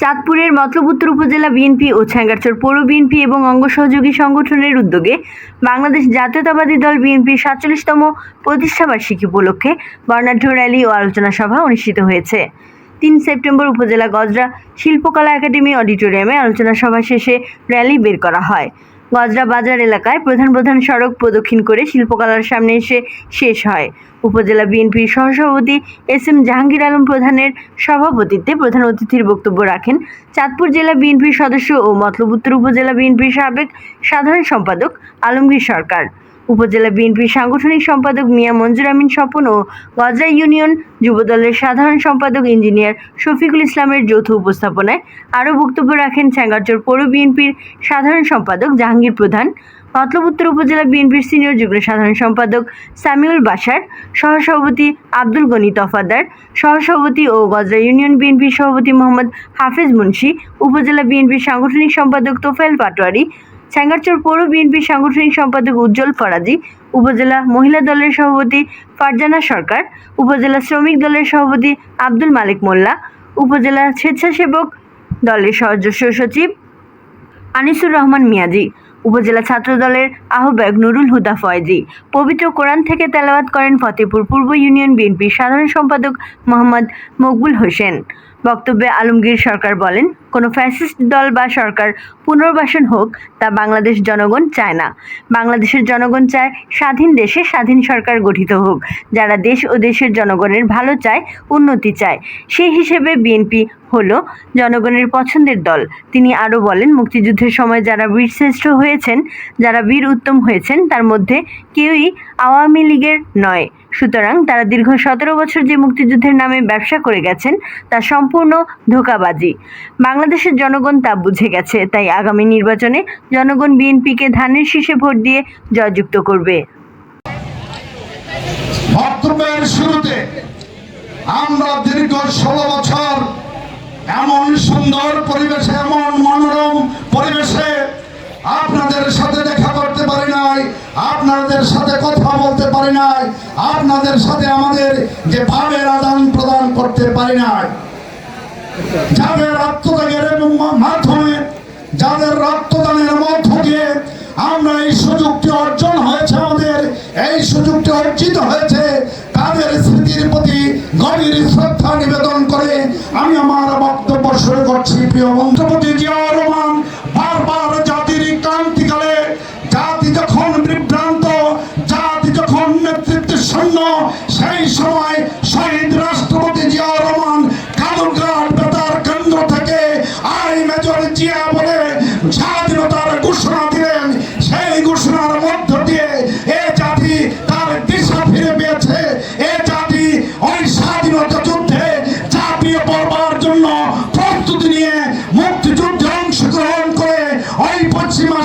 চাঁদপুরের মতলব উপজেলা বিএনপি ও ছ্যাঙ্গারচর পৌর বিএনপি এবং অঙ্গ সহযোগী সংগঠনের উদ্যোগে বাংলাদেশ জাতীয়তাবাদী দল বিএনপির সাতচল্লিশতম প্রতিষ্ঠাবার্ষিকী উপলক্ষে বর্ণাঢ্য র্যালি ও আলোচনা সভা অনুষ্ঠিত হয়েছে। তিন সেপ্টেম্বর উপজেলা গজরা শিল্পকলা একাডেমি অডিটোরিয়ামে আলোচনা সভা শেষে র্যালি বের করা হয়। গজরা বাজার এলাকায় প্রধান প্রধান সড়ক প্রদক্ষিণ করে শিল্পকলার সামনে এসে শেষ হয়। উপজেলা বিএনপির সহসভাপতি এস এম জাহাঙ্গীর আলম প্রধানের সভাপতিত্বে প্রধান অতিথির বক্তব্য রাখেন চাঁদপুর জেলা বিএনপির সদস্য ও মতলব উত্তর উপজেলা বিএনপির সাবেক সাধারণ সম্পাদক আলমগীর সরকার। উপজেলা বিএনপির সাংগঠনিক সম্পাদক মিয়া মঞ্জুর আমিন স্বপন ও গজরা ইউনিয়ন যুবদলের সাধারণ সম্পাদক ইঞ্জিনিয়ার শফিকুল ইসলামের যৌথ উপস্থাপনায় আরও বক্তব্য রাখেন ছ্যাঙ্গারচর পৌর বিএনপির সাধারণ সম্পাদক জাহাঙ্গীর প্রধান। মতলব উত্তর উপজেলা বিএনপির সিনিয়র যুগ্ম সাধারণ সম্পাদক সামিউল বাসার সহসভাপতি আব্দুল গনি তফাদার সহসভাপতি ও গজরা ইউনিয়ন বিএনপির সভাপতি মোহাম্মদ হাফেজ মুন্সি, উপজেলা বিএনপির সাংগঠনিক সম্পাদক তোফায়েল পাটোয়ারি ছ্যাঙ্গারচর পৌর বিএনপির সাংগঠনিক সম্পাদক উজ্জ্বল ফরাজি, উপজেলা মহিলা দলের সভাপতি ফারজানা সরকার, উপজেলা শ্রমিক দলের সভাপতি আব্দুল মালিক মোল্লা, উপজেলা স্বেচ্ছাসেবক দলের সদস্য সচিব আনিসুর রহমান মিয়াজি, উপজেলা ছাত্র দলের আহ্বায়ক নুরুল হুদা ফয়েজি। পবিত্র কোরআন থেকে তেলাওয়াত করেন ফতেপুর পূর্ব ইউনিয়ন বিএনপির সাধারণ সম্পাদক মোহাম্মদ মকবুল হোসেন। বক্তব্যে আলমগীর সরকার বলেন, কোনো ফ্যাসিস্ট দল বা সরকার পুনর্বাসন হোক, তা বাংলাদেশ জনগণ চায় না। বাংলাদেশের জনগণ চায় স্বাধীন দেশে স্বাধীন সরকার গঠিত হোক। যারা দেশ ও দেশের জনগণের ভালো চায়, উন্নতি চায়। সেই হিসেবে বিএনপি হলো জনগণের পছন্দের দল। তিনি আরও বলেন, মুক্তিযুদ্ধের সময় যারা বীরশ্রেষ্ঠ হয়েছেন, যারা বীর উত্তম হয়েছেন, তার মধ্যে কেউই আওয়ামী লীগের নয়। সুতরাং তারা দীর্ঘ সতেরো বছর যে মুক্তিযুদ্ধের নামে ব্যবসা করে গেছেন, তা সম্পূর্ণ ধোকাবাজি। বাংলাদেশের জনগণ তা বুঝে গেছে, তাই আগামী নির্বাচনে জনগণ বিএনপিকে ধানের শীষে ভোট দিয়ে জয়যুক্ত করবে। শুরুতে আমরা দীর্ঘ ষোলো বছর এমন সুন্দর পরিবেশে, এমন মনোরম পরিবেশে আপনাদের সাথে আপনাদের সাথে কথা বলতে পারি নাই, আপনাদের সাথে আমাদের যে ভাবের আদান প্রদান করতে পারি নাই। যাদের এবং মাধ্যমে, যাদের রক্তদানের মধ্য দিয়ে আমরা এই সুযোগটি অর্জন হয়েছে আমাদের, এই সুযোগটি অর্জিত হয়েছে, তাদের স্মৃতির প্রতি গভীর শ্রদ্ধা নিবেদন করে আমি আমার বক্তব্য শুরু করছি। প্রিয় বন্ধুপতি স্বাধীনতা যুদ্ধে চাপিয়ে পড়বার জন্য প্রস্তুতি নিয়ে মুক্তিযুদ্ধে অংশগ্রহণ করে ওই পশ্চিমা